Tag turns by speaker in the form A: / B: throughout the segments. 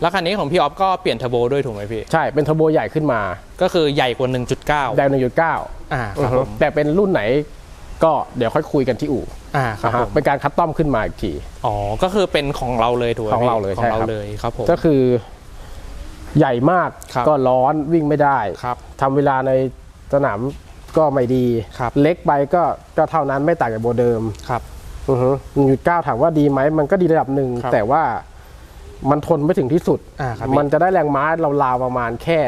A: แล้วคันนี้ของพี่ออฟก็เปลี่ยนเทอร์โบด้วยถูกไหมพี่
B: ใช่ เป็นเทอร์โบใหญ่ขึ้นมา
A: ก็คือใหญ่กว่า 1.9
B: แดงหนึ่งจุดเก้า
A: อ่าครับผม
B: แต่เป็นรุ่นไหนก็เดี๋ยวค่อยคุยกันที่อู่
A: อ่าครับ
B: นะฮะ
A: ผม
B: เป็นการคัสตอมขึ้นมาอีกที
A: อ๋อ ก็คือเป็นของเราเลยถูกไหม
B: ของเรา
A: พี่
B: เลย
A: ของ
B: ใช่
A: เรา
B: ครับ
A: เลยครับผม
B: ก็คือใหญ่มาก
A: ครับ
B: ก็ร้อนวิ่งไม่ได้
A: ครับ
B: ทำเวลาในสนามก็ไม่ดี
A: ครับ
B: เล็กไปก็ก็เท่านั้นไม่ต่างจากโบเดิม
A: ครับ
B: อือฮึหยุดก้าวถามว่าดีไหมมันก็ดีระดับหนึ่ง
A: ครับ
B: แต่ว่า มันทนไม่ถึงที่สุด
A: อ่าครับ
B: มันจะได้แรงม้าเราราวๆประมาณแค่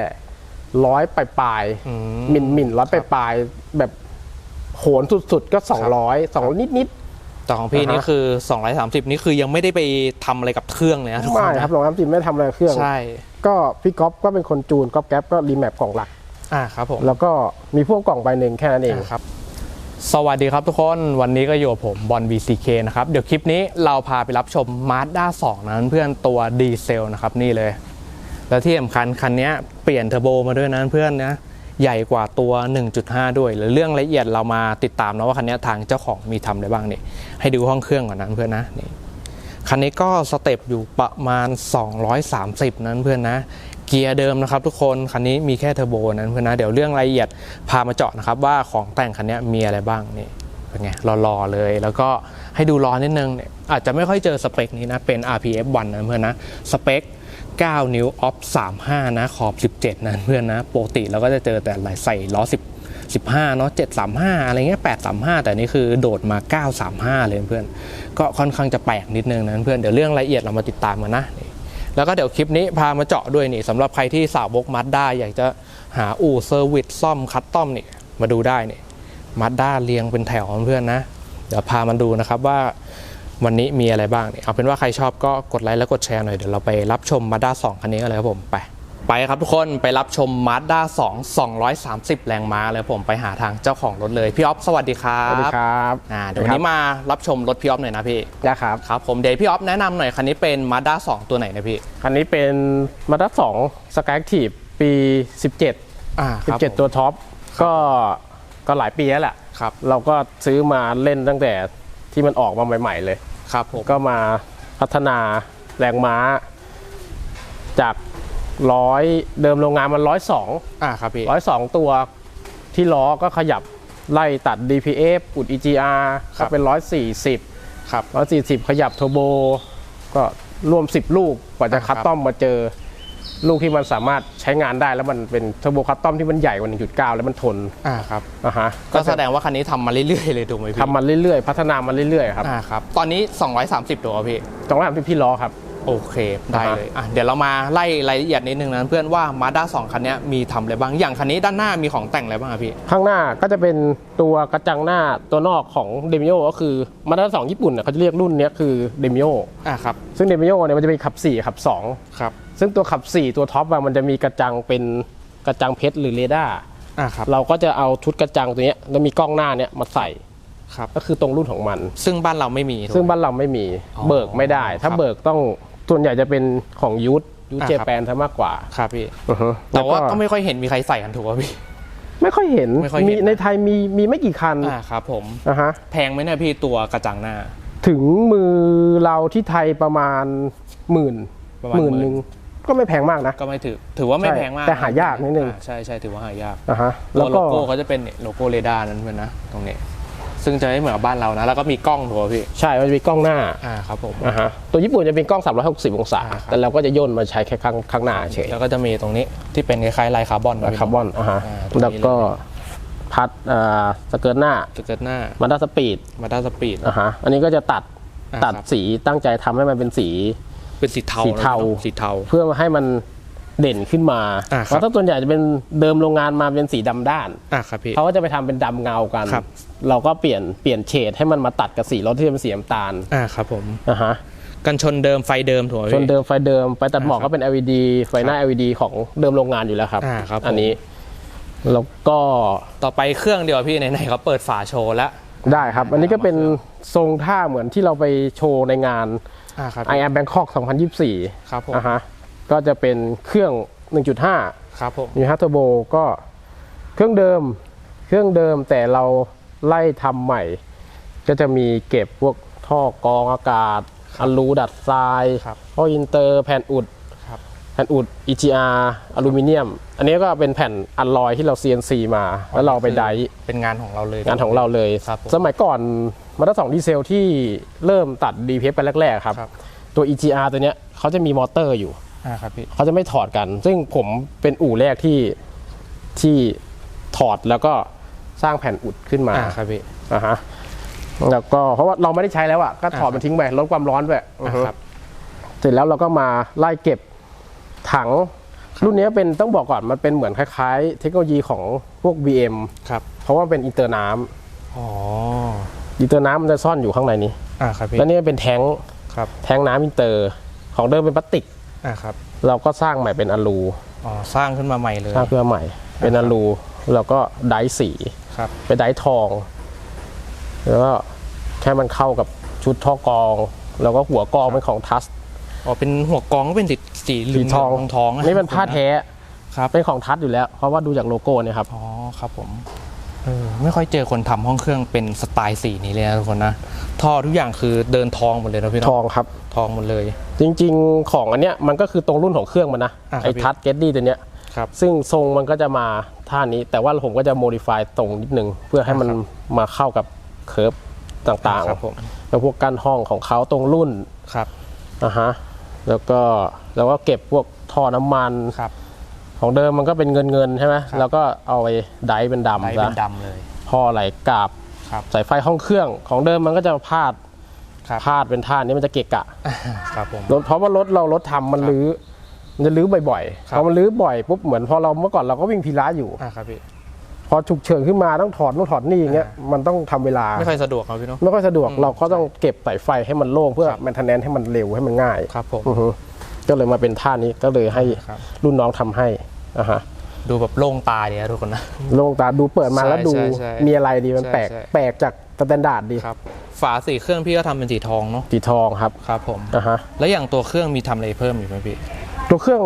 B: ร้อยปลาย
A: อืม
B: ๆมินมินร้อยปลายๆแบบโหนสุดๆ ก็สองร้อยสองนิดนิด
A: แต่ของพี่
B: อ่าฮะ
A: นี่คือ 230 นี่คือยังไม่ได้ไปทำอะไรกับเครื่องเลยนะทุก
B: ๆ
A: คน
B: ไม่
A: นะครับ
B: สองน้ำจิมไม่ทำอะไรกับเครื่อง
A: ใช่
B: ก็พี่ก๊อฟก็เป็นคนจูนก๊อฟแก๊ปก็รีแมปกล่องหลัก
A: อ่าครับผม
B: แล้วก็มีพวกกล่องใบหนึ่งแค่นั้นเอง
A: อ่าครับ สวัสดีครับทุกคนวันนี้ก็อยู่กับผมบอล VCK นะครับ เดี๋ยวคลิปนี้เราพาไปรับชม Mazda 2นั้นเพื่อนตัวดีเซลนะครับนี่เลย แล้วที่สำคัญคันนี้เปลี่ยนเทอร์โบมาด้วยนะเพื่อนนะใหญ่กว่าตัว 1.5 ด้วยหรือเรื่องละเอียดเรามาติดตามนะว่าคันนี้ทางเจ้าของมีทำอะไรบ้างนี่ให้ดูห้องเครื่องก่อนนะเพื่อนนะนี่คันนี้ก็สเต็ปอยู่ประมาณ 230 นั้นเพื่อนนะ เกียร์เดิมนะครับทุกคนคันนี้มีแค่เทอร์โบนั้นเพื่อนนะเดี๋ยวเรื่องรายละเอียดพามาเจาะนะครับว่าของแต่งคันนี้มีอะไรบ้างนี่เป็นไงรอๆเลย แล้วก็ให้ดูล้อนิดนึงเนี่ยอาจจะไม่ค่อยเจอสเปคนี้นะเป็น RPF 1นะเพื่อนนะสเปค9 นิ้วออฟ35 นะขอบ 17 นะเพื่อนนะปกติเราก็จะเจอแต่หลายใส่ล้อ10 15เนาะ735 อะไรเงี้ย835 แต่นี่คือโดดมา 935 เลยเพื่อน ก็ค่อนข้างจะแปลกนิดนึงนะเพื่อน เดี๋ยวเรื่องรายละเอียดเรามาติดตามกันนะ แล้วก็เดี๋ยวคลิปนี้พามาเจาะด้วยนี่สำหรับใครที่สาวบกมัดด้าอยากจะหาอู่เซอร์วิสซ่อมคัสตอมนี่มาดูได้นี่มัดด้าเรียงเป็นแถวเพื่อนนะ เดี๋ยวพามาดูนะครับว่าวันนี้มีอะไรบ้างเนี่ยเอาเป็นว่าใครชอบก็กดไลค์และกดแชร์หน่อยเดี๋ยวเราไปรับชมมาด้าสองคันนี้กันเลยครับผมไป ไปครับทุกคนไปรับชม Mazda 2 230 แรงม้าเลยครับผมไปหาทางเจ้าของรถเลย พี่ออฟสวัสดีครั
B: สวัสดี
A: บ
B: ครับ
A: อ่าเดี๋ยววันนี้มารับชมรถพี่ออฟหน่อยนะพี่
B: นะครับ
A: ครับผมเดี๋ยวพี่ออฟแนะนำหน่อย คันนี้เป็น Mazda 2 ตัวไหนนะพี่
B: คันนี้เป็นมาด้าสองสกายทีฟปี 17
A: อ่าครับผม
B: 17 ตัวท็อปก็ก็หลายปีแล้วแหละ
A: ครับ
B: เราก็ซื้อมาเล่นตั้งแต่ที่มันออกมาใหม่ ๆ เลย
A: ครับผม
B: ก็มาพัฒนาแรงม้าจาก ร้อยเดิมโรงงานมันร้อยสอง
A: อ่าครับพี่
B: ร้อยสองตัวที่ล้อก็ขยับไล่ตัด DPF อุด EGR
A: ครั
B: ก็
A: บ
B: เป็นร้อยสี่สิบ
A: ครับ
B: ร้อยสี่สิบขยับเทอร์โบก็รวม10ลูกกว่าจะ
A: อ่าครั
B: คั
A: บ
B: สตอมมาเจอ ลูกที่มันสามารถใช้งานได้แล้วมันเป็นเทอร์โบคัสตอมที่มันใหญ่กว่า 1.9 แล้วมันทน
A: อ่าครับ
B: อะฮะ
A: ก็แสดงว่าคันนี้ทำมาเรื่อยๆเลยถูกไหมพี่
B: ทำมาเรื่อยๆ พัฒนามาเรื่อยๆครับ
A: อ่าครับตอนนี้ 230 ตัวพี่
B: ตรงนั้นเป็นพี่ล้อครับ
A: โอเค ได้เลยอะเดี๋ยวเรามาไล่รายละเอียดนิดนึงนะเพื่อนว่า Mazda 2 คันนี้มีทำอะไรบ้าง อย่างคันนี้ด้านหน้ามีของแต่งอะไรบ้างอะพี่
B: ข้างหน้าก็จะเป็นตัวกระจังหน้าตัวนอกของเดมิโอก็คือมาด้าสองญี่ปุ่นเนี่ยเขาจะเรียกรุ่นเนี้ยคือเดมิโอ
A: อะครับ
B: ซึ่งเดมิโอเนี่ยมันจะมีขับ 4 ขับ 2
A: ครับ
B: ซึ่งตัวขับ 4 ตัวท็อปอะมันจะมีกระจังเป็นกระจังเพชรหรือเรดาร์
A: อะครับ
B: เราก็จะเอาชุดกระจังตัวเนี้ยแล้วมีกล้องหน้าเนี่ยมาใส่
A: ครับ
B: ก็คือตรงรุ่นของมัน
A: ซึ่งบ้านเราไม่มี
B: ซึ่งบ้านเราไม่มี
A: อ๋อ
B: เบิกไม่ได้ ถ้า
A: ครับ
B: เบิกต้อง ส่วนใหญ่จะเป็นของยูทยูท
A: อ่า
B: เจ
A: ครับ
B: แปนซะมากกว่า
A: ครับพี่
B: อือฮึ
A: แต่ว่า
B: ล้
A: ก็ไม่ค่อยเห็นมีใครใส่กันถูกป่ะพี่
B: ไม่ค่อยเห็น
A: ไม่ค่อยเห็น
B: มี
A: นะ
B: ในไทยมีมีไม่กี่คัน
A: อะครับผม
B: นะฮะ
A: แพงไหมเนี่ยพี่ตัวกระจังหน้า
B: ถึงมือเราที่ไทยประมาณหมื่น
A: ประมาณ
B: หมื่น
A: หมื่น
B: หนึ่งก็ไม่แพงมากนะ
A: ก็ไม่ถือ ถือว่าไม่
B: ใช่
A: แพงมาก
B: แต่หายากนิดนึง
A: อะใช่ใช่ถือว่าหายาก
B: นะฮะ
A: ตั
B: แล้วว
A: โล
B: ก็
A: โก้เขาจะเป็นเนี่ยโลโก้เรดาร์นั้นเพื่อนนะตรงนี้ ซึ่งจะไม่เหมือนกับบ้านเรานะ แล้วก็มีกล้องถูกป่ะพี่
B: ใช่ มันจะมีกล้องหน้า
A: อ่าครับผม
B: นะฮะตัวญี่ปุ่นจะเป็นกล้อง 360 องศา
A: อ่าครับ
B: แต่เราก็จะย่นมาใช้แค่ข้างข้างหน้าเฉย
A: แล้วก็จะมีตรงนี้ที่เป็นคล้ายๆลายคาร์บอนนะพี่
B: คาร์บอนอะฮะ
A: อ่าตรงนี้
B: แล้วก็พัดอ่าสเกิร์ตหน้า
A: จะเกิดหน้า
B: มาด้าสปีด
A: มาด้าสปีด
B: อะฮะอันนี้ก็จะตัด
A: อ่า
B: ตัด
A: ครับ
B: สีตั้งใจทำให้มันเป็นสี
A: เป็นสีเทา
B: สีเทา
A: สีเทา
B: เพื่อให้มัน เด่นขึ้นมา
A: อ่าครับ
B: เพราะถ้าส่วนใหญ่จะเป็นเดิมโรงงานมาเป็นสีดำด้าน
A: อะครับพี่
B: เขาก็จะไปทำเป็นดำเงากัน
A: ครับ
B: เราก็เปลี่ยนเปลี่ยนเฉดให้มันมาตัดกับสีรถที่เป็นสีน้ำตาล
A: อ่าครับผม
B: นะฮะ
A: กันชนเดิมไฟเดิมถูกไหม
B: ชน
A: พี่
B: เดิมไฟเดิมไฟตัดหมอก
A: อ่าครับ
B: ก็เป็น LED ไฟหน้า LED ของเดิมโรงงานอยู่แล้วครับ
A: อ่าครับผม
B: อันนี้ แล้วก็
A: ต่อไปเครื่องเดียวพี่ไหนๆเขาเปิดฝาโชว์แล้ว
B: ได้ครับ อันนี้ก็เป็นทรงท่าเหมือนที่เราไปโชว์ในงาน
A: อ่าครับ
B: I am Bangkok 2024
A: ครับผม
B: อะฮะ ก็จะเป็นเครื่อง 1.5
A: ครับผม
B: 1.5เทอร์โบก็เครื่องเดิม เครื่องเดิมแต่เราไล่ทำใหม่ ก็จะมีเก็บพวกท่อกรองอากาศอันรูดัดทราย
A: ครับ
B: ท่ออินเตอร์แผ่นอุด
A: ครับ
B: แผ่นอุด EGR อลูมิเนียม อันนี้ก็เป็นแผ่นอัลลอยที่เรา CNC มา แล้วเราไปไดร์
A: เป็นงานของเราเลย
B: งานของเราเลย
A: ครับผม
B: สมัยก่อนมาตั้งสองดีเซลที่เริ่มตัด DPF ไปแรกๆครับ
A: ครับ
B: ตัว EGR ตัวเนี้ยเขาจะมีมอเตอร์อยู่
A: อ่าครับพี่
B: เขาจะไม่ถอดกัน ซึ่งผมเป็นอู่แรกที่ที่ถอดแล้วก็สร้างแผ่นอุดขึ้นมา
A: อ่าครับพี่
B: อ่าฮะแล้วก็เพราะว่าเราไม่ได้ใช้แล้วอะก็ถอด
A: อ่าครับ
B: มันทิ้งไปลดความร้อนไป
A: อ่าครับ
B: เสร็จแล้วเราก็มาไล่เก็บถัง รุ่นนี้เป็นต้องบอกก่อนมันเป็นเหมือนคล้ายๆ เทคโนโลยีของพวก BM
A: ครับ
B: เพราะว่ามันเป็นอินเตอร์น้ำ
A: อ๋อ
B: อินเตอร์น้ำมันจะซ่อนอยู่ข้างในนี้
A: อ่าครับพี่
B: แล้วนี่เป็นแทงค์
A: ครับ
B: แทงค์น้ำอินเตอร์ของเดิมเป็นพลาสติก
A: อ่าครับ
B: เราก็สร้างใหม่เป็นอลู
A: อ๋อสร้างขึ้นมาใหม่เลย
B: สร้างเพื่อใหม่ เป็นอลูแล้วก็ไดร์สี
A: ครับ
B: เป็นไดร์ทอง แล้วก็แค่มันเข้ากับชุดท่อกรอง แล้วก็หัวกรองเป็นของทัส
A: อ๋อเป็นหัวกองก็เป็นสีสีเหลื
B: สี
A: อง
B: ทอง
A: ทองๆะ
B: นี่เป็นผ้าแท้
A: ครับ
B: เป็นของทัสอยู่แล้ว เพราะว่าดูจากโลโก้เนี่ยครับ
A: อ๋อครับผมเออไม่ค่อยเจอคนทำห้องเครื่องเป็นสไตล์สีนี้เลยนะทุกคนนะท่อทุกอย่างคือเดินทองหมดเลยนะพี่
B: ท
A: เนาะ
B: องครับ
A: ทองหมดเลย
B: จริง ๆ ของอันเนี้ยมันก็คือตรงรุ่นของเครื่องมันนะ
A: อ่าครับ
B: ไอ้
A: พี่
B: ทัสเกตดี้ตัวเนี้ย
A: ครับ
B: ซึ่งทรงมันก็จะมาท่านี้แต่ว่าผมก็จะโมดิฟายตรงนิดนึง เพื่อให้มัน
A: ครับ
B: มาเข้ากับเคิร์ฟต่าง
A: ครับผม
B: ๆแล้วพวกกั้นห้องของเขาตรงรุ่น
A: ครับ
B: นะฮะแล้วก็แล้วก็เก็บพวกท่อน้ำมัน
A: ครับ
B: ของเดิมมันก็เป็นเงินเงินๆใช่ไหม
A: ครับ
B: แล้วก็เอาไปไดร์เป็น
A: ได
B: ดำ
A: เป็
B: ซะ
A: นดำเลย
B: ท่อไหลกาบ
A: ครับ
B: สายไฟห้องเครื่องของเดิมมันก็จะพาด
A: ครับ
B: พาดเป็นท่านี้มันจะเกะกะ
A: ครับผม
B: รถเพราะว่ารถเรารถทำมัน
A: ครับ
B: ลื้อมันจะลื้อบ่อย
A: ครับ
B: ๆพอมันลื้อบ่อยปุ๊บเหมือนพอเราเมื่อก่อนเราก็วิ่งพีระอยู่
A: อ่าครับพี่
B: พอฉุกเฉินขึ้นมาต้องถอดนู่นถอดนี่อย่างเงี้ย
A: อ่า
B: มันต้องทำเวลา
A: ไม่ค่อยสะดวกครับพี่เนาะ
B: ไม่ค่อยสะดวก
A: อืม
B: เราก็ต้องเก็บสายไฟให้มันโล่งเพื่อ
A: ครับ
B: แมนเทนแนนให้มันเร็วให้มันง่าย
A: ครับผม
B: อือฮึก็เลยมาเป็นท่านี้ก็เลยให้
A: ครับ
B: รุ่นน้องทำให้อ่าฮะ
A: ดูแบบโล่งตาดีนะทุกคนนะ
B: โล่งตาดูเปิดมา
A: ใช่
B: แล้วดู
A: ใช่ใช่
B: มีอะไรดีมัน
A: ใช่
B: แปลก
A: ใช่
B: แปลกจากสแตนดาร์ดดี
A: ครับ ฝาสีเครื่องพี่ก็ทำเป็นสีทองเนาะ
B: สีทองครับ
A: ครับผม
B: อ่าฮะ
A: แล้วอย่างตัวเครื่องมีทำอะไรเพิ่มอยู่ไหมพี่
B: ตัวเครื่อง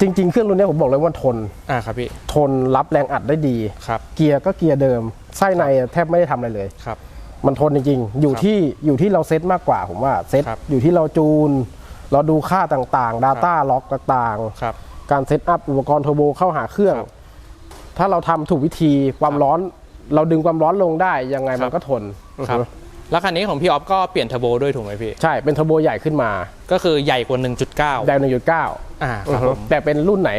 B: จริง ๆ เครื่องรุ่นนี้ผมบอกเลยว่าทน
A: อ่าครับพี่
B: ทนรับแรงอัดได้ดี
A: ครับ
B: เกียร์ก็เกียร์เดิมไส้ในแทบไม่ได้ทำอะไรเลย
A: ครับ
B: มันทนจริงๆ อยู่
A: ครับ
B: ที่อยู่ที่เราเซตมากกว่าผมว่าเซต
A: ครับ
B: อยู่ที่เราจูน เราดูค่าต่างๆ Data ล็อกต่าง
A: ครับ
B: ๆ การเซตอัพอุปกรณ์เทอร์โบเข้าหาเครื่อง
A: ครับ
B: ถ้าเราทำถูกวิธีความร้อน เราดึงความร้อนลงได้ยังไง
A: ครั
B: มั
A: บ
B: นก็ทน
A: ครับ
B: อือฮึ
A: แล้วคันนี้ของพี่ออฟก็เปลี่ยนเทอร์โบด้วยถูกไหมพี่
B: ใช่ เป็นเทอร์โบใหญ่ขึ้นมา
A: ก็คือใหญ่กว่า 1.9
B: แดวหนึ่งจุดเก้า
A: อ่าครับผม
B: แต่เป็นรุ่นไหน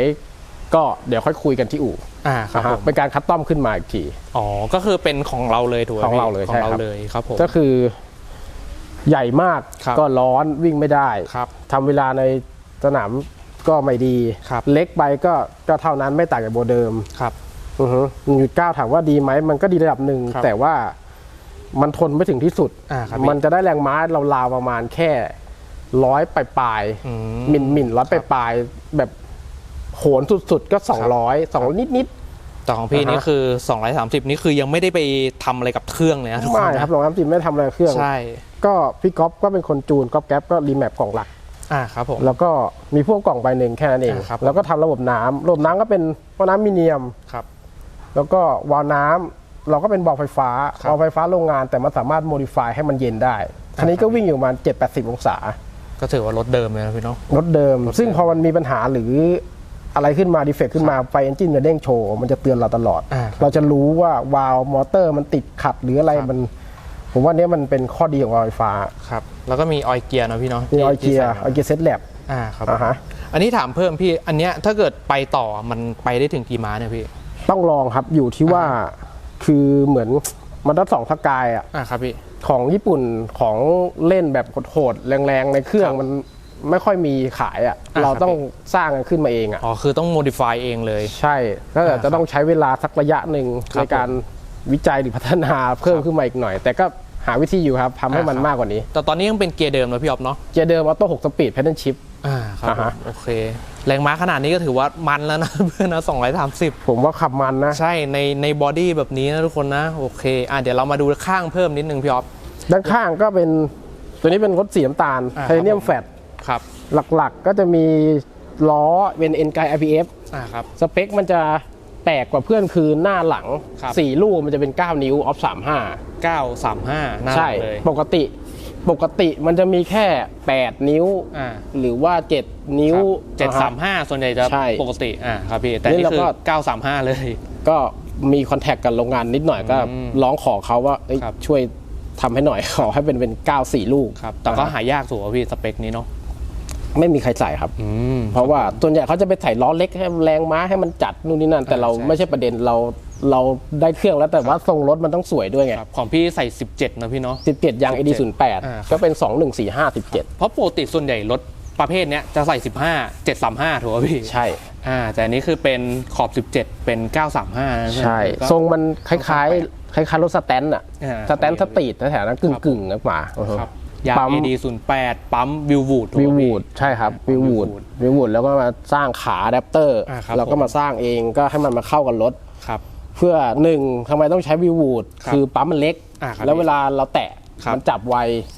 B: ก็เดี๋ยวค่อยคุยกันที่อู่
A: อ่าครับ
B: นะฮะ
A: ผม
B: เป็นการคัสตอมขึ้นมาอีกที
A: อ๋อ ก็คือเป็นของเราเลยถูกไหม
B: ของเราเลย
A: พี่ของ
B: ใช่
A: เรา
B: ครับ
A: เลยครับผม
B: ก็คือใหญ่มาก
A: ครับ
B: ก็ร้อนวิ่งไม่ได้
A: ครับ
B: ทำเวลาในสนามก็ไม่ดี
A: ครับ
B: เล็กไปก็ก็เท่านั้นไม่ต่างจากโบเดิม
A: ครับ
B: อือฮึหยุดก้าวถามว่าดีไหมมันก็ดีระดับหนึ่ง
A: ครับ
B: แต่ว่า มันทนไม่ถึงที่สุด
A: อ่าครับ
B: มันจะได้แรงม้าเราราวๆประมาณแค่ร้อยปลาย
A: อื
B: ๆหมิ่นหมิ่นร้อยปลายๆแบบโหนสุดๆ ก็200 2นิดนิด
A: แต่ของพี่
B: อ่าฮะ
A: นี่คือ 230 นี่คือยังไม่ได้ไปทำอะไรกับเครื่องเลยนะทุก
B: ๆ
A: คน
B: ไม่
A: นะครับ
B: ลองน้ำจิ้มไม่ทำอะไรกับเครื่อง
A: ใช่
B: ก็พี่ก๊อฟก็เป็นคนจูนก๊อฟแก๊ปก็รีแมปกล่องหลัก
A: อ่าครับผม
B: แล้วก็มีพวกกล่องใบหนึ่งแค่นั้นเอง
A: อ่าครับ
B: แล้วก็ทำระบบน้ำระบบน้ำก็เป็นวาล์วน้ำมิเนียม
A: ครับ
B: แล้วก็วาล์วน้ำ เราก็เป็นบอลไฟฟ้า
A: ครับ
B: บอลไฟฟ้าโรงงานแต่มันสามารถโมดิฟายให้มันเย็นได้คันนี้ก็วิ่งอยู่ประมาณ7-80 องศา
A: ก็ถือว่ารถเดิมเลยนะพี่เนาะ
B: รถเดิม ซึ่งพอมันมีปัญหาหรืออะไรขึ้นมาดีเฟกขึ้นมาไฟเอนจินจะเด้งโชว์ มันจะเตือนเราตลอด
A: อ่าครับ
B: เราจะรู้ว่าวาล์วมอเตอร์มันติดขัดหรืออะไร
A: ครับ
B: มัน ผมว่าเนี้ยมันเป็นข้อดีของวาล์วไฟฟ้า
A: ครับ แล้วก็มีออยเกียร์นะพี่เนาะ
B: มี
A: ที่
B: ออยเกียร์
A: ที่ใส่
B: ออยเกียร์เซตแลบ
A: อ่าครับ
B: อ่าฮะ
A: อันนี้ถามเพิ่มพี่ อันเนี้ยถ้าเกิดไปต่อมันไปได้ถึงกี่ม้าเนี่ยพี่
B: ต้องลองครับอยู่ที่ว่า คือเหมือนมันดัสองสกายอะ
A: อ่าครับพี่
B: ของญี่ปุ่นของเล่นแบบโหดๆแรงๆ ในเครื่อง
A: ครับ
B: มันไม่ค่อยมีขายอะ
A: อ่า
B: เรา
A: ครับ
B: ต้องสร้างกันขึ้นมาเองอะ
A: อ๋อคือต้อง modify เองเลย
B: ใช่ก็
A: อ่า
B: จะต้องใช้เวลาสักระยะหนึ่ง
A: ครับ
B: ในการวิจัยหรือพัฒนาเพิ่มขึ้นมาอีกหน่อย แต่ก็หาวิธีอยู่ครับทำให้มัน
A: อ่าครับ
B: มากกว่านี้
A: แต่ตอนนี้ยังเป็นเกียร์เดิมนะพี่ออฟเนาะ
B: เกียร์เดิมออโต้6สปีดแพทเทิร์นชิพ
A: อ่าครับ
B: อ่า
A: ผม
B: ฮะ
A: โอเค แรงม้าขนาดนี้ก็ถือว่ามันแล้วนะเพื่อนนะ230
B: ผมว่าขับมันนะ
A: ใช่ในในบอดี้แบบนี้นะทุกคนนะ โอเคอะเดี๋ยวเรามาดูข้างเพิ่มนิดนึงพี่ออฟ
B: ด้านข้างก็เป็นตัวนี้เป็นรถสีน้ำตาล
A: อ่า
B: ไทเทเนียม
A: ครับผม
B: แฟต
A: ครับ
B: หลักๆก็จะมีล้อเป็นเอ็นไก IPF
A: อ่าครับ
B: สเปคมันจะแปลกกว่าเพื่อนคือหน้าหลัง
A: ครับ
B: สี่ลูกมันจะเป็น 9 นิ้วออฟ35
A: 935หน้าห
B: ใช่
A: ลังเลย
B: ปกติ ปกติมันจะมีแค่ 8 นิ้ว
A: อ่า
B: หรือว่า 7 นิ้ว
A: เจ็ดสาม
B: นะค
A: ห้าส่วนใหญ่จะ
B: ใช่
A: ปกติอ่าครับพี่แต่
B: นี่
A: นี่
B: เรา
A: คือ
B: ก็
A: เก้าสามห้าเลย
B: รับก็มีคอนแทคกับโรงงานนิดหน่อยก็
A: อืม
B: ร้องขอเขาว่าเอ้ย
A: ครับ
B: ช่วยทำให้หน่อย ขอให้เป็นเป็น 9 4 ลูก
A: ครับแต่ก็
B: อ่า
A: หายากสูงอะพี่สเปคนี้เนาะ
B: ไม่มีใครใส่ครับ
A: อืม
B: เพราะว่าส่วนใหญ่เขาจะไปใส่ล้อเล็กให้แรงม้าให้มันจัดนู่นนี่นั่น แต่เรา
A: ใช่
B: ไม่ใช่ประเด็นเรา เราได้เครื่องแล้วแต่ว่าทรงรถมันต้องสวยด้วยไง
A: ครับของพี่ใส่ 17 นะพี่เนาะ
B: 17ยาง AD
A: อ่า
B: 08ก็เป็น 2145 17
A: เพราะปกติส่วนใหญ่รถประเภทเนี้ยจะใส่ 15 735ถูกป่ะพี่
B: ใช่
A: อ่าแต่อันนี้คือเป็นขอบ 17 เป็น 935นะ
B: ใช่
A: ก็
B: ทรงมันคล้ายๆ คล้ายๆรถสแตนอะ
A: อ่า
B: สแตนสตรีทแถวๆนั้นกึ่งกึ่งๆนะหมา
A: ครับยาง
B: ปั๊ม
A: AD 08 ปั๊มวิววูด
B: วิววูดใช่ครับวิววูด
A: Wheelwood
B: วิววูดแล้วก็มาสร้างขาอะแดปเตอร์
A: อ่าครับ
B: แล้วก็มาสร้างเองก็ให้มันมาเข้ากับรถ
A: ครับ
B: เพื่อหนึ่งทำไมต้องใช้วิววูด
A: ครับ
B: คือปั๊มมันเล็ก
A: อ่าครับ
B: แล้วเวลาเราแตะ
A: ครับ
B: มันจับไว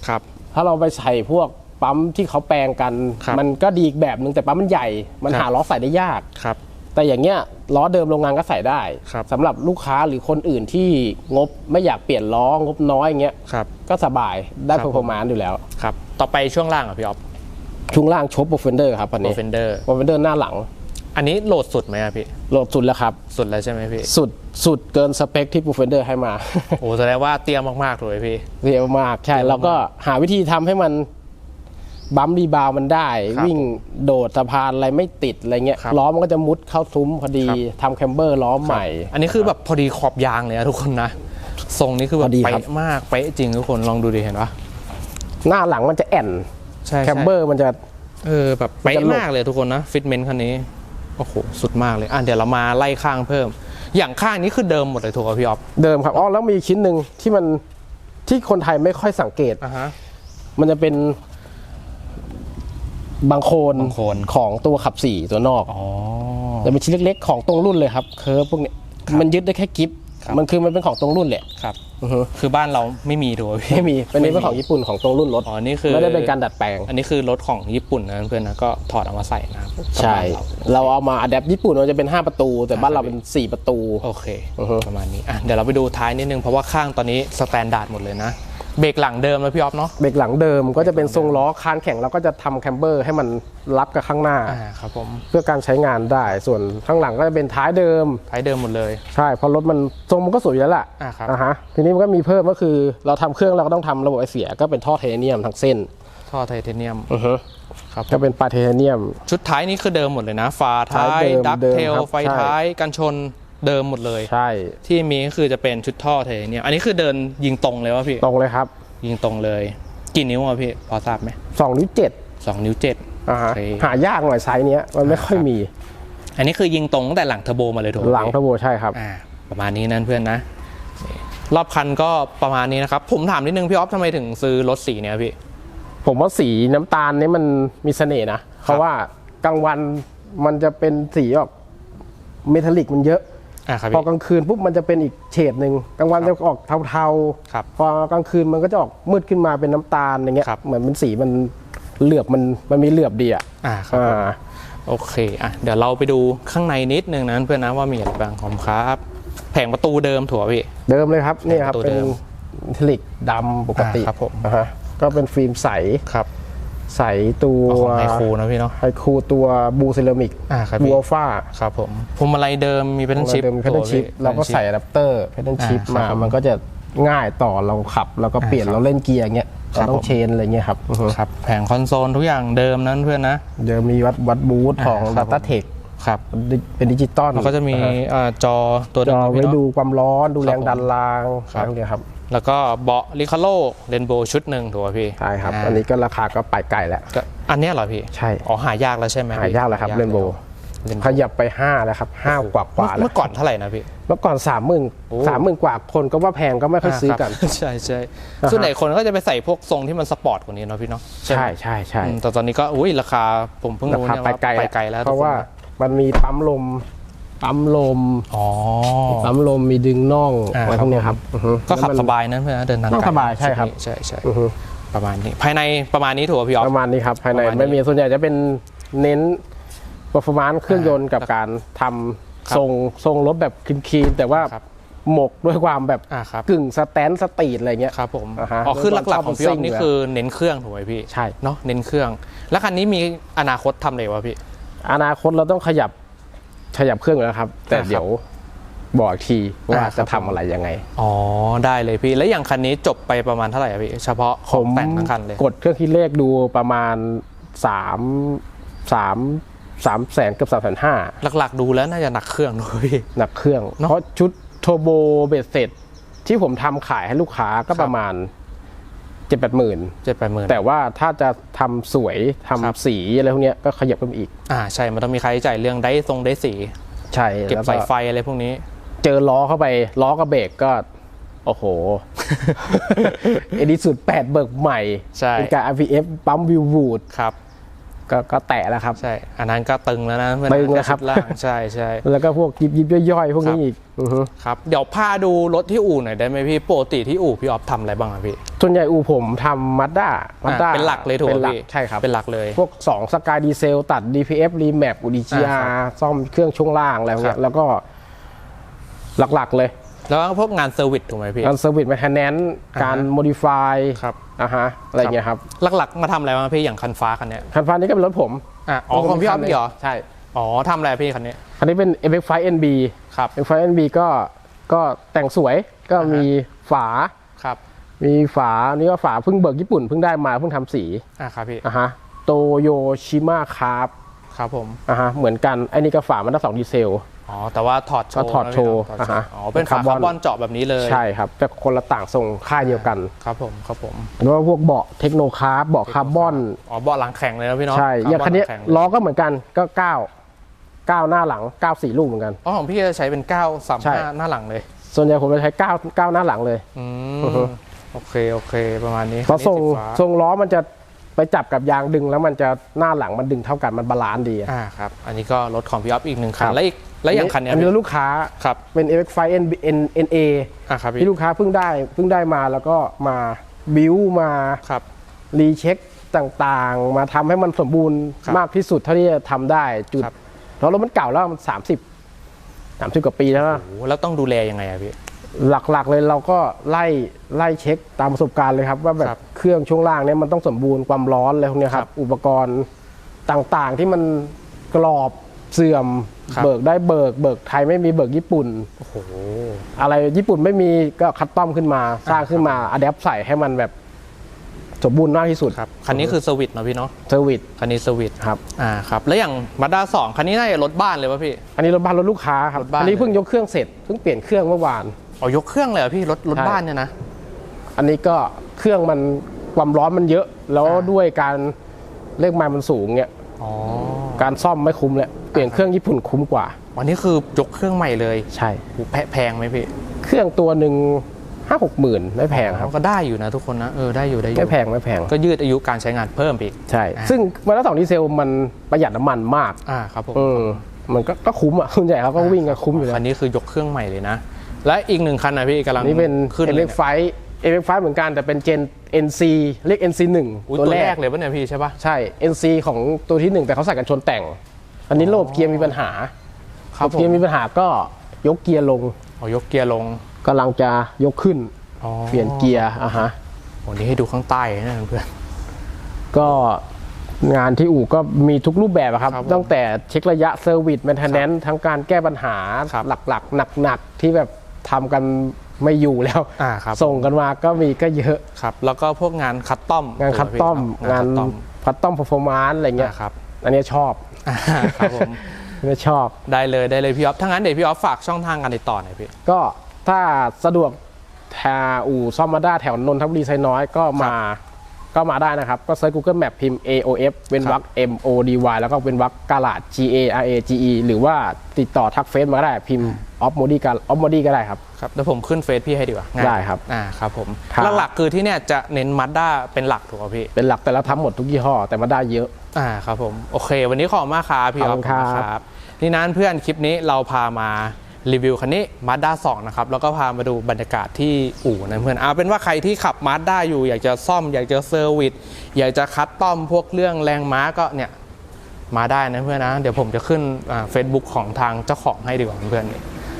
A: ครับ
B: ถ้าเราไปใส่พวกปั๊มที่เขาแปลงกัน
A: ครับ
B: มันก็ดีอีกแบบนึงแต่ปั๊มมันใหญ่ มัน
A: ครับ
B: หาล้อใส่ได้ยาก
A: ครับ
B: แต่อย่างเงี้ยล้อเดิมโรงงานก็ใส่ได้
A: ครับ
B: สำหรับลูกค้าหรือคนอื่นที่งบไม่อยากเปลี่ยนล้องบน้อยอย่างเงี้ย
A: ครับ
B: ก็สบายได้
A: ครับ
B: เพอร์ฟอร์มานซ์อยู่แล้ว
A: ครับ ต่อไปช่วงล่างอะพี่ออฟ
B: ช่วงล่างชบโปรเฟนเดอร์ครับอัน
A: โปร
B: นี้
A: เฟนเดอร์
B: โปรเฟนเดอร์หน้าหลัง
A: อันนี้โหลดสุดไหมอะพี่
B: โหลดสุดแล้วครับ
A: สุดแล้วใช่ไหมพี่
B: สุดสุดเกินสเปคที่โปรเฟนเดอร์ให้มา
A: โอ้แสดงว่าเตรียมมากๆเลยพี่
B: เรียวมากใช่แล้วก็หาวิธีทำให้มันบัมป์รีบาวด์มันได้
A: ครับ
B: วิ่งโดดสะพานอะไรไม่ติดอะไรเงี้ย
A: ครับ
B: ล้อมันก็จะมุดเข้าซุ้มพอดี
A: ครับ
B: ทำแคมเบอร์ล้อใหม่
A: อันนี้คือแบบพอดีขอบยางเลยนะทุกคนนะทรงนี้คือแบ
B: พ
A: บ
B: อดีครับ
A: เป๊ะมากเป๊ะจริงทุกคนลองดูดิเห็นปะ
B: หน้าหลังมันจะแอน
A: ใช่
B: แคมเบอร์มันจะ
A: เออแบบเป๊ะ
B: มันจะหลบ
A: มากเลยทุกคนนะฟิตเมนต์คันนี้ โอ้โห สุดมากเลย อะเดี๋ยวเรามาไล่ข้างเพิ่ม อย่างข้างนี้คือเดิมหมดเลยถูกป่ะพี่ออฟ
B: เดิมครับอ๋อแล้วมีอีกชิ้นหนึ่งที่มันที่คนไทยไม่ค่อยสังเกต
A: อะฮะ
B: มันจะเป็นบางโคน
A: บางโคน
B: ของตัวขับสี่ตัวนอก
A: อ๋อ
B: จะเป็นชิ้นเล็กๆของตรงรุ่นเลยครับเคิร์ฟพวกเนี้ยมันยึดได้แค่กิฟต์
A: ครับ
B: มันคือมันเป็นของตรงรุ่นแหละ
A: ครับ
B: อือฮึ
A: คือบ้านเราไม่มีถูกป่ะพี่
B: ไม่มีเป็นเป็นของญี่ปุ่นของตรงรุ่นรถ
A: อ๋อนี่คือ
B: ไม่ได้เป็นการดัดแปลง
A: อันนี้คือรถของญี่ปุ่นนะเพื่อนนะก็ถอดเอามาใส่นะครับ
B: ใช่
A: กับบ้านเรา
B: เราเอามาอัดแอปญี่ปุ่นมันจะเป็น 5 ประตู แต่บ้านเราเป็น 4 ประตู
A: โอเค
B: อือฮึ
A: ประมาณนี้อะเดี๋ยวเราไปดูท้ายนิดนึงเพราะว่าข้างตอนนี้สแตนดาร์ดหมดเลยนะ เบรกหลังเดิมแล้วพี่ออฟเนาะ
B: เบรกหลังเดิมก็จะเป็นทรงล้อคานแข่งเราก็จะทำแคมเบอร์ให้มันรับกับข้างหน้า
A: อ่าครับผม
B: เพื่อการใช้งานได้ ส่วนข้างหลังก็จะเป็นท้ายเดิม
A: ท้ายเดิมหมดเลย
B: ใช่เพราะรถมันทรงมันก็สวยอยู่แล้วล่ะ
A: อ่าครับ
B: ฮะทีนี้มันก็มีเพิ่มก็คือเราทำเครื่องเราก็ต้องทำระบบไอเสียก็เป็นท่อไทเทเนียมทั้งเส้น
A: ท่อไทเทเนียม
B: อือฮึ
A: ครับผม
B: ก็เป็นปลาไทเทเนียม
A: ชุดท้ายนี่คือเดิมหมดเลยนะ ฝาท้า
B: ท้ายยเดิม
A: ดัก
B: เดิม
A: เทล
B: ครับ
A: ไฟ
B: ใช่
A: ท้ายกันชน เดิมหมดเลย
B: ใช่
A: ที่มีก็คือจะเป็นชุดท่อไทเทเนียมอันนี้คือเดินยิงตรงเลยวะพี่
B: ตรงเลยครับ
A: ยิงตรงเลย กี่นิ้วอะพี่พอทราบไหม
B: 2นิ้วเจ็ด
A: สองนิ้วเจ็ด
B: อ่าฮะ
A: โอเค
B: หายากหน่อยไซส์เนี้ยมันไม่ค่อยมี
A: อันนี้คือยิงตรงตั้งแต่หลังเทอร์โบมาเลยถูกไม
B: หลัง
A: พี่
B: ทโบใช่ครับ
A: อ่าประมาณนี้นั่นเพื่อนนะนี่รอบคันก็ประมาณนี้นะครับ ผมถามนิดนึงพี่ออฟทำไมถึงซื้อรถสีเนี้ยพี่
B: ผมว่าสีน้ำตาลนี่มันมีเสน่ห์นะเพราะว่ากลางวันมันจะเป็นสีออกเมทัลลิกมันเยอะ
A: อ่าครับ
B: พอ
A: พี่
B: กลางคืนปุ๊บมันจะเป็นอีกเฉดหนึ่งกลางวันจะออกเทา
A: ครับ
B: ๆพอกลางคืนมันก็จะออกมืดขึ้นมาเป็นน้ำตาลอย่างเงี้ย
A: ครับ
B: เหมือนเป็นสีมันเหลือบมันมันมีเหลือบดีอะ
A: อ่าครับ
B: อ่า
A: โอเคอะเดี๋ยวเราไปดูข้างในนิดนึงนะเพื่อนนะว่ามีอะไรบ้างขอบคุณครับ แผงประตูเดิมถั่วพี่
B: เดิมเลยครับนี่ครับ
A: ตัว
B: เป็
A: เดิ
B: น
A: ม
B: เมทัลลิกดำปกติ
A: อ่าครับผม
B: อ่าฮะก็เป็นฟิล์มใส
A: ครับ
B: ใสตัว
A: ของไฮคูนะพี่เนาะ
B: ไฮคูตัวบูเซรามิก
A: อ่าครับ
B: บู
A: พี่
B: อัลฟา
A: ครับผมพวงมาลัยเดิมมีเป็นชิป
B: เดิมเพด a ชิปเราก็ใส่อะแดปเตอร์เพด a ชิป
A: อ่าครั
B: มา
A: บผม
B: มันก็จะง่ายต่อเราขับ แล้วก็เปลี่ยน
A: อ่าครับ
B: เราเล่นเกียร์เงี้ย
A: ครั
B: เรา
A: บ
B: ต้อ
A: ผ
B: ง
A: ม
B: เชนอะไรเงี้ยครับอือฮึ
A: ครับ แผงคอนโซลทุกอย่างเดิมนั้นเพื่อนนะ
B: เดี๋ยวมีวัดวัดบูทของ
A: อ่าครับ
B: Data Tech
A: ครับ
B: เป็นดิจิตอล
A: แล้วก็จะมี
B: อ่าฮ
A: อ่าจอตัว
B: จ
A: เดิม
B: อ
A: นะ
B: ไว้
A: พี่เนาะ
B: ดูความร้อนดู
A: ครับ
B: แรงดันราง
A: ครับ
B: อะไรพวกเนี้ยครับ
A: แล้วก็เบาะลิคาโลเรนโบว์ชุดหนึ่งถูกป่ะพี่
B: ใช่ครับาอันนี้ก็ราคาก็ไปไกลแล้ว
A: ก็อันเนี้ยเหรอพี่
B: ใช่
A: อ๋อหายากแล้วใช่ไหม
B: หายากแล้วครับ
A: ห
B: เรนโบ
A: เรนโบ
B: ขยับไป 5 แล้วครับห้ากว่ากว่าแล้ว
A: เมื่อก่อนเท่าไหร่นะพี่
B: เมื่อก่อนสามหมื่น
A: โอ้
B: สามหมื่นกว่าคนก็ว่าแพงก็ไม่ค่อยซื้อกัน
A: ครับใช่ใช่
B: อ่าฮะ
A: ส่วนใหญ่คนก็จะไปใส่พวกทรงที่มันสปอร์ตกว่านี้เนาะพี่เนาะไหม
B: ใช่ใช่ใช่
A: อืมแต่ตอนนี้ก็อุ้ยราคาผมเพิ่ง
B: รา
A: รู้
B: คา
A: เนี่ย
B: ไป
A: ว่า
B: ไกล
A: ไปไกลแล้ว
B: เพราะว่า
A: ทุกคน
B: มันมีปั๊มลม ปั๊มลม
A: อ๋อ
B: ปั๊มลมมีดึงน่อง
A: อ่า
B: อะไรพวกเนี้ยครับอือฮึ
A: ก็ขับ
B: แล้วมัน
A: สบายนะเพื่อนนะเดินทาง
B: นั่ง
A: ไกล
B: สบายใช่ครับ
A: ใช่ใช่
B: อือฮึ
A: ประมาณนี้ ภายในประมาณนี้ถูกป่ะพี่ออฟ
B: ประมาณนี้ครับ ภายใน
A: ประมาณนี้
B: ไม่มีส่วนใหญ่จะเป็นเน้น performance เครื่องยนต์กับการทำ
A: ครับ
B: ทรงทรงรถแบบคลีนๆแต่ว่า
A: ครับ
B: หมกด้วยความแบบ
A: อ่าครับ
B: กึ่งสแตนสตรีทอะไรเงี้ย
A: ครับผม
B: อ่าฮะ
A: อ๋อคือหลักๆของพี่อ๊อฟ
B: ชอบ
A: นี่
B: ซิ่ง
A: คือเน้นเครื่องถูกไหมพี่
B: ใช่
A: เนาะเน้นเครื่อง แล้วคันนี้มีอนาคตทำเลยวะพี่
B: อนาคตเราต้องขยับ ขยับเครื่องอยู่แล้วครับ แต่
A: อ่าครับ
B: เดี๋ยวบอกอีกทีว่า
A: อ่าครับ
B: จะทำอะไรยังไง
A: อ๋อ ได้เลยพี่ แล้วอย่างคันนี้จบไปประมาณเท่าไหร่อะพี่ เฉพาะข
B: ผ
A: อง
B: ม
A: แต่งทั้งคันเลย
B: กดเครื่องคิดเลขดูประมาณสามสามสามแสนเกือบสามแสนห้า
A: หลักๆ ดูแล้วน่าจะหนักเครื่องด้วยพี่
B: หนักเครื่อง
A: เนอะ
B: เพราะชุดโทโบเบสเสร็จที่ผมทำขายให้ลูกค้าก็
A: ครับ
B: ประมาณ เจ็ดแปดหมื่น
A: เจ็ดแปดหมื่น
B: แต่ว่าถ้าจะทำสวยทำ
A: ครับ
B: สีอะไรพวกเนี้ยก็ขยับขึ้นมาอีก
A: อ่าใช่ มันต้องมีค่าใช้จ่ายเรื่องได้ทรงได้สี
B: ใช่
A: เก็บ
B: แล้ว
A: สายไฟอะไรพวกนี้
B: เจอล้อเข้าไปล้อกับเบรกก็ โอ้โหเอดิสุดแปดเบิกใหม่
A: ใช่
B: เป็นการ RPF ปั๊มวิววูด
A: ครับ
B: ก็ก็แตะแล้วครับ
A: ใช่ อันนั้นก็ตึงแล้วนะเพื่อน
B: ตึงแล้วครับ
A: ชุดล่างใช่ใช่
B: แล้วก็พวกยิบยิบย่อยๆ พวกนี้
A: ครับ
B: อีกอือฮึ
A: ครับเดี๋ยวพาดูรถที่อู่หน่อยได้ไหมพี่ปกติที่อู่พี่ออฟทำอะไรบ้างอะพี่
B: ส่วนใหญ่อูผมทำมาด้ามาด้า
A: อ่าเป็นหลักเลยถูกไหม
B: เป็นหลัก
A: พี่
B: ใช่ครับ
A: เป็นหลักเลย
B: พวก2สกายดีเซลตัด DPF Remap
A: อ่า
B: UDGR ซ่อมเครื่องช่วงล่างอะไรพวกเนี้
A: ครั
B: ย
A: บ
B: แล้วก็หลักๆเลย
A: แล้วก็พวกงานเซอร์วิสถูกไหมพี่
B: การเซอร์วิสแมทแนนการ modify
A: ครับ
B: อะฮะอะไรเงี้ยครับ
A: หลักๆ มาทำอะไรบ้างพี่อย่างคันฟ้าคันเนี้ย
B: คันฟ้านี้ก็เป็นรถผม
A: อะอ๋อของพี่ออฟอีกเหรอ
B: ใช่
A: อ๋อทำอะไรพี่คันนี้
B: คันนี้เป็น MX5 NB
A: ครับ
B: MX5 NB ก็ก็แต่งสวยก็
A: อ่าฮะ
B: มีฝา
A: ครับ
B: มีฝานี่ก็ฝาเพิ่งเบิกญี่ปุ่นเพิ่งได้มาเพิ่งทำสี
A: อะครับพี่
B: อะฮะโตโยชิมะคาร์บ
A: ครับผม
B: อะฮะเหมือนกันไอ้นี่ก็ฝามันได้สองดีเซล
A: อ๋อแต่ว่าถอดโชว์
B: ก็ถอดโชว์
A: นะพี่
B: อ่า
A: เนาะ
B: ฮะ
A: อ๋อเป็นฝา
B: เป็นคา
A: คา
B: ร์
A: ร์
B: บบอ
A: อนนเจาะแบบนี้เลย
B: ใช่ครับแต่คนละต่างทรงค่ายเดียวกัน
A: ครับผมครับผม
B: แล้วก็พวกเบาะเทคโนคาร์บเบาะคาร์บอน
A: อ๋อเบาะหลังแข็งเลยนะพี่เนาะ
B: ใช่ อย่างคันเนี้ย
A: ร์บหลังแข็ง
B: ล้อก็เหมือนกันก็เก้าเก้าหน้าหลังเก้าสี่ลูกเหมือนกัน
A: อ๋อของพี่จะใช้เป็น9 3
B: ใช่
A: 5หน้าหลังเลย
B: ส่วนใหญ่ผมจะใช้เก้าเก้าหน้าหลังเลย
A: อื
B: อือฮึ
A: มโอเคโอเคประมาณนี้
B: เพราะทรง
A: คันนี้สีฟ้า
B: ทรงล้อมันจะไปจับกับยางดึงแล้วมันจะหน้าหลังมันดึงเท่ากันมันบาลานซ์ดีอะ
A: อ่าครับอันนี้ก็รถของพี่ออฟอีกหนึ่งคัน
B: ครับ
A: แล้วอีก แล้วอย่างคันเนี้ย
B: อันนี้
A: พี่
B: ลูกค้า
A: ครับ
B: เป็น MX5 N N NA
A: อ่าครับพี่
B: ที่ลูกค้าเพิ่งได้เพิ่งได้มาแล้วก็มาบิวมา
A: ครับ
B: รีเช็คต่างๆ มาทำให้มันสมบูรณ์
A: ครับ
B: มากที่สุดเท่าที่จะทำได้จุด
A: ครับ
B: เพราะรถมันเก่าแล้วมันสามสิบสามสิบกว่าปีแล้วนะ
A: โอ้โหแล้วต้องดูแลยังไงอะพี่
B: หลักๆเลยเราก็ไล่ไล่เช็คตามประสบการณ์เลยครับ ว่าแบ
A: ครับบ
B: เครื่องช่วงล่างเนี่ยมันต้องสมบูรณ์ความร้อนอะไรพวกเนี้ยค
A: ครั
B: รับบอุปกรณ์ต่างๆที่มันกรอบ เสื่อม
A: ครับ
B: เบิกได้เบิก เบิกไทยไม่มีเบิกญี่ปุ่น
A: โอ้โห
B: อะไรญี่ปุ่นไม่มีก็คัดต้อมขึ้นมา สร้างขึ้นมาอัดแอปใส่ให้มันแบบสมบูรณ์มากที่สุด
A: ครับ คันนี้คือสวิตเนาะพี่เนาะ
B: เซอร์วิส
A: คันนี้สวิต
B: ครับ
A: อ่า ครับ แล้วอย่างมาด้าสองคันนี้น่าจะรถบ้านเลยป่ะพี่
B: อันนี้รถบ้านรถลูกค้าครับ
A: รถบ้าน
B: อันนี้เพิ่งยกเครื่องเสร็จเพิ่งเปลี่ยนเครื่องเมื่อวาน
A: อ๋อยกเครื่องเลยเหรอพี่ รถ รถ
B: ใช่
A: บ้านเนี่ยนะ
B: อันนี้ก็เครื่องมันความร้อนมันเยอะ แล้ว
A: อ่า
B: ด้วยการเลขไม้มันสูงเนี่ย
A: อ๋อ
B: การซ่อมไม่คุ้มเลยเปลี่ยนเครื่องญี่ปุ่นคุ้มกว่า
A: วันนี้คือยกเครื่องใหม่เลย
B: ใช่
A: โหแพแพงไหมพี่
B: เครื่องตัวหนึ่งห้าหกหมื่นไม่แพงครับ
A: ก็ได้อยู่นะทุกคนนะเออได้อยู่ได้อยู่
B: ไม่แพงไม่แพง
A: ก็ยืดอายุการใช้งานเพิ่มอีก
B: ใช่
A: อ่า
B: ซึ่งมาแล้วสองดีเซลมันประหยัดน้ำมันมาก
A: อ่าครับผม
B: เออมันก็ก็คุ้มอะส่วนใหญ่เขาก็วิ่งกันคุ้มอยู่แล้ว
A: คันนี้คือยกเครื่องใหม่เลยนะ และอีกหนึ่งคันนะพี่กำลัง
B: นี่เป็น
A: ขึ้น
B: เอ
A: เล
B: เยไฟ เอเไฟเหมือนกันแต่เป็นเจน NC เรียก NC หนึ่ง
A: อุ๊ย
B: ตัว
A: ตัว
B: แร
A: แร
B: ก
A: กเลยป่ะเนี่ยพี่ใช่ป่ะ
B: ใช่ NC ของตัวที่หนึ่งแต่เขาใส่กันชนแต่ง อันนี้โลบเกียร์มีปัญหา
A: ครับ
B: โลบเกียร์มีปัญหาก็ยกเกียร์ลง
A: อ๋อยกเกียร์ลง
B: กำลังจะยกขึ้น
A: อ๋อ
B: เปลี่ยนเกียร์อะฮะ
A: วันนี้ให้ดูข้างใต้นะเพื่อน
B: ก็งานที่อู่ก็มีทุกรูปแบบอะครับ
A: ครับผม
B: ตั้งแต่เช็คระยะเซอร์วิสแมนเทนแนนทั้งการแก้ปัญหา
A: ครับ
B: หลักๆ หนักๆ ที่แบบทำกัน ไม่อยู่แล้ว
A: อ่าครับ
B: ส่งกันมาก็มีก็เยอะ
A: ครับ แล้วก็พวกงานคัดต้อม
B: งานคัดต้อม
A: งางา
B: นน
A: คัดต้อม
B: คัดต้อมเ e อร์ฟอร์มานซ์อะไรเงี้ย
A: อ่าครับ
B: อันเนี้ยชอบ
A: อ่าครับผม
B: อันเนี้ยชอบ
A: ได้เลยได้เลยพี่ออฟถ้างั้นเดี๋ยวพี่ออฟฝากช่องทางการติดต่อหน่อยพี่
B: ก็ถ้าสะดวกแถวอู่ซ่อมมาด้าแถวนนทบุรีไซน้อยก็มา ก็มาได้นะครับ ก็เซิร์ช Google Map พิมพ์ AOF เว้นวรรค M O D Y แล้วก็เว้นวรรคกาลาด G A R A G E หรือว่าติดต่อทักเฟซมาก็ได้พิมพ์ออฟโมดี้กันออฟโมดี้ก็ได้ครับ
A: ครับเดี๋ยวผมขึ้นเฟซพี่ให้ดีกว่าง่าย
B: ได้ครับ
A: อ่าครับผม
B: ครับ
A: หลักๆคือที่เนี่ยจะเน้นมาด้าเป็นหลักถูกป่ะพี่
B: เป็นหลักแต่ละทำหมดทุกยี่ห้อแต่มาได้เยอะ
A: อ่าครับผม โอเค วันนี้ขอบคุณมากครับพี่ออฟ
B: ขอบคุณครับ
A: ขอณนี่นั้นเพื่อนคลิปนี้เราพามา รีวิวคันนี้มาด้า2นะครับ แล้วก็พามาดูบรรยากาศที่อู่นะเพื่อนเอาเป็นว่าใครที่ขับมาด้าอยู่อยากจะซ่อม อยากจะเซอร์วิสอยากจะคัดต้อมพวกเรื่องแรงม้าก็เนี่ย มาได้นะเพื่อนนะ เดี๋ยวผมจะขึ้นเฟซบุ๊กของทางเจ้าของให้ดีกว่าเพื่อน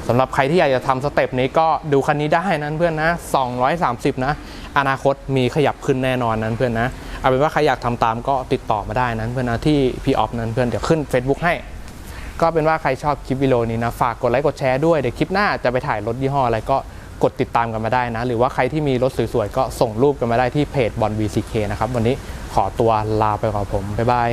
A: สำหรับใครที่อยากจะทำสเต็ปนี้ก็ดูคันนี้ได้นั้นเพื่อนนะ 230 นะ อนาคตมีขยับขึ้นแน่นอนนั้นเพื่อนนะเอาเป็นว่าใครอยากทำตามก็ติดต่อมาได้นั้นเพื่อนนะที่พี่ออฟนั้นเพื่อนเดี๋ยวขึ้น Facebook ให้ ก็เป็นว่าใครชอบคลิปวิดีโอนี้นะ ฝากกดไลค์กดแชร์ด้วย เดี๋ยวคลิปหน้าจะไปถ่ายรถยี่ห้ออะไรก็กดติดตามกันมาได้นะ หรือว่าใครที่มีรถสวยๆ ก็ส่งรูปกันมาได้ที่เพจบอล VCK นะครับ วันนี้ขอตัวลาไปก่อนผม บ๊ายบาย